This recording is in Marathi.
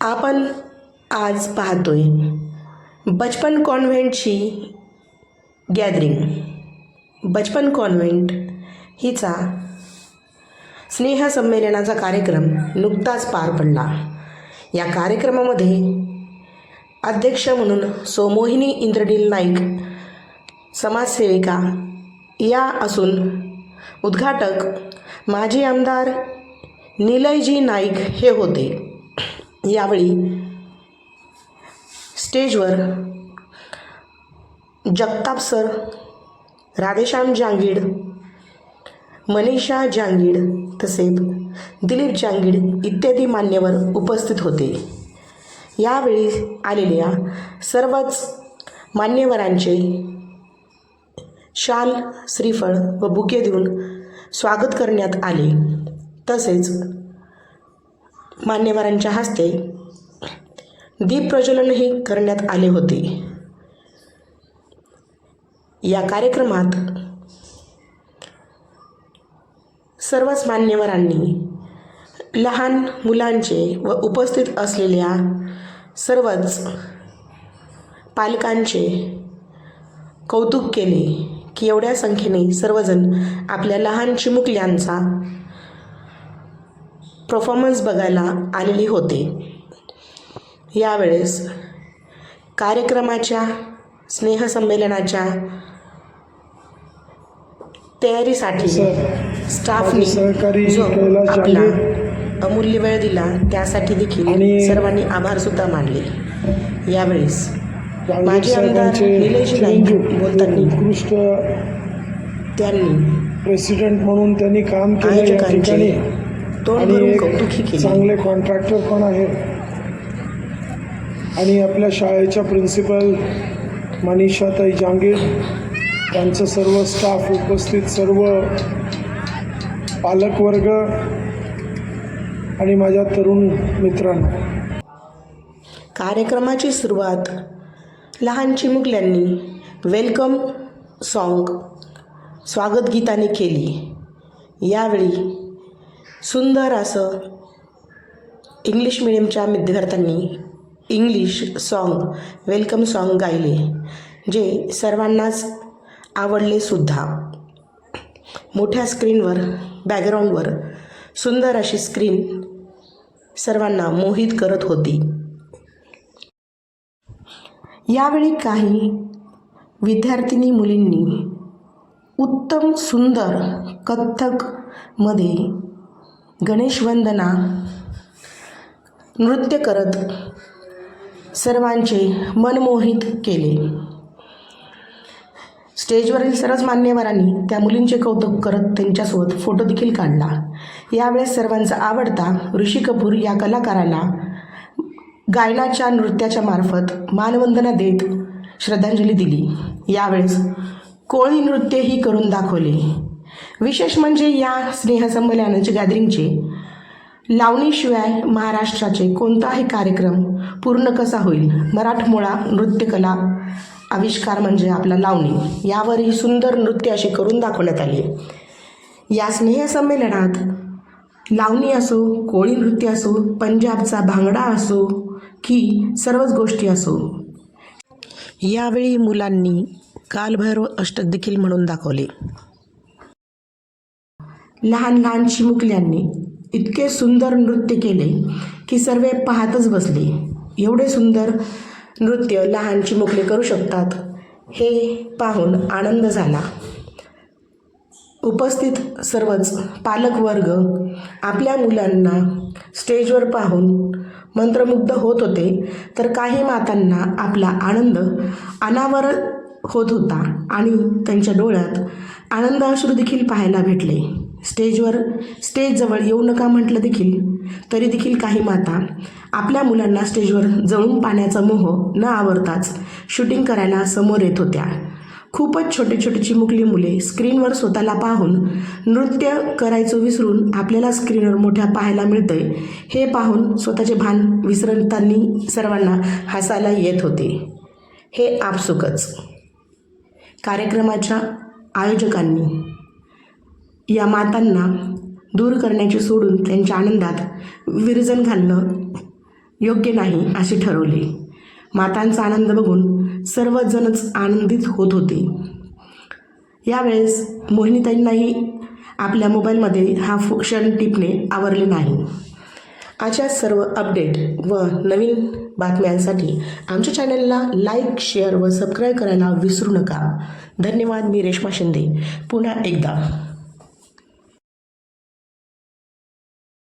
आपण आज पाहतोय बचपन कॉन्व्हेंटची गॅदरिंग. बचपन कॉन्व्हेंट हिचा स्नेहसंमेलनाचा कार्यक्रम नुकताच पार पडला. या कार्यक्रमामध्ये अध्यक्ष म्हणून सोमोहिनी इंद्रनील नाईक समाजसेविका या असून उद्घाटक माजी आमदार निलयजी नाईक हे होते. यावेळी स्टेजवर जगताप सर राधेश्याम जांगीड मनीषा जांगीड तसेच दिलीप जांगीड इत्यादी मान्यवर उपस्थित होते. यावेळी आलेल्या सर्वच मान्यवरांचे शाल श्रीफळ व बुके देऊन स्वागत करण्यात आले. तसेच मान्यवरांच्या हस्ते दीप प्रज्वलनही करण्यात आले होते. या कार्यक्रमात सर्वच मान्यवरांनी लहान मुलांचे व उपस्थित असलेल्या सर्वच पालकांचे कौतुक केले. की एवढ्या संख्येने सर्वजण आपल्या लहान चिमुकल्यांचा परफॉर्मन्स बघायला आलेले होते. यावेळेस कार्यक्रमाच्या स्नेहसंमेलनाच्या तयारीसाठी स्टाफने जो आपला अमूल्य वेळ दिला त्यासाठी देखील सर्वांनी आभार सुद्धा मानले. यावेळेस माजी आमदार निलेश नाईक बोलताना उत्कृष्ट त्यांनी प्रेसिडेंट म्हणून त्यांनी काम केलं या ठिकाणी आणि एक चांगले कॉन्ट्रॅक्टर पण आहेत आणि आपल्या शाळेच्या प्रिन्सिपल मनीषाताई जांगीर त्यांचं सर्व स्टाफ उपस्थित सर्व पालकवर्ग आणि माझ्या तरुण मित्रांनो. कार्यक्रमाची सुरुवात लहान चिमुकल्यांनी वेलकम सॉन्ग स्वागत गीताने केली. यावेळी सुंदर असं इंग्लिश मिडियमच्या विद्यार्थ्यांनी इंग्लिश सॉन्ग वेलकम सॉन्ग गायले जे सर्वांनाच आवडले सुद्धा. मोठ्या स्क्रीनवर बॅकग्राऊंडवर सुंदर अशी स्क्रीन सर्वांना मोहित करत होती. यावेळी काही विद्यार्थिनी मुलींनी उत्तम सुंदर कथ्थकमध्ये गणेशवंदना नृत्य करत सर्वांचे मनमोहित केले. स्टेजवरील सर्वच मान्यवरांनी त्या मुलींचे कौतुक करत त्यांच्यासोबत फोटो देखील काढला. यावेळेस सर्वांचा आवडता ऋषी कपूर या कलाकाराला गायनाच्या नृत्याच्या मार्फत मानवंदना देत श्रद्धांजली दिली. यावेळेस कोळी नृत्यही करून दाखवले. विशेष म्हणजे या स्नेहसंमेलनाचे गॅदरिंगचे. लावणीशिवाय महाराष्ट्राचे कोणताही कार्यक्रम पूर्ण कसा होईल? मराठमोळा नृत्यकला आविष्कार म्हणजे आपला लावणी. यावरही सुंदर नृत्य असे करून दाखवण्यात आले. या स्नेहसंमेलनात लावणी असो कोळी नृत्य असो पंजाबचा भांगडा असो की सर्वच गोष्टी असो. यावेळी मुलांनी कालभैरव अष्टक देखील म्हणून दाखवले. लहान लहान चिमुकल्यांनी इतके सुंदर नृत्य केले की सर्व पाहतच बसले. एवढे सुंदर नृत्य लहान चिमुकले करू शकतात हे पाहून आनंद झाला. उपस्थित सर्वच पालकवर्ग आपल्या मुलांना स्टेजवर पाहून मंत्रमुग्ध होत होते तर काही मातांना आपला आनंद अनावर होत होता आणि त्यांच्या डोळ्यात आनंद अश्रू देखील पाहायला भेटले. स्टेजवर स्टेजजवळ येऊ नका म्हटलं देखील तरी देखील काही माता आपल्या मुलांना स्टेजवर जळून पाण्याचा मोह न आवरताच शूटिंग करायला समोर येत होत्या. खूपच छोटे छोटे चिमुकली मुले स्क्रीनवर स्वतःला पाहून नृत्य करायचं विसरून आपल्याला स्क्रीनवर मोठ्या पाहायला मिळतंय हे पाहून स्वतःचे भान विसरताना सर्वांना हसायला येत होते. हे आपसुकच. कार्यक्रमाच्या आयोजकांनी या मातांना दूर करण्याचे सोडून त्यांच्या आनंदात विरजन घालणं योग्य नाही असे ठरवले. मातांचा आनंद बघून सर्वजणच आनंदित होत होते. यावेळेस मोहिनीताईंनाही आपल्या मोबाईलमध्ये हा फो क्षण टिपणे आवरले नाही. अशा सर्व अपडेट व नवीन बातम्यांसाठी आमच्या चॅनलला लाईक शेअर व सबस्क्राईब करायला विसरू नका. धन्यवाद मी रेश्मा शिंदे. पुन्हा एकदा.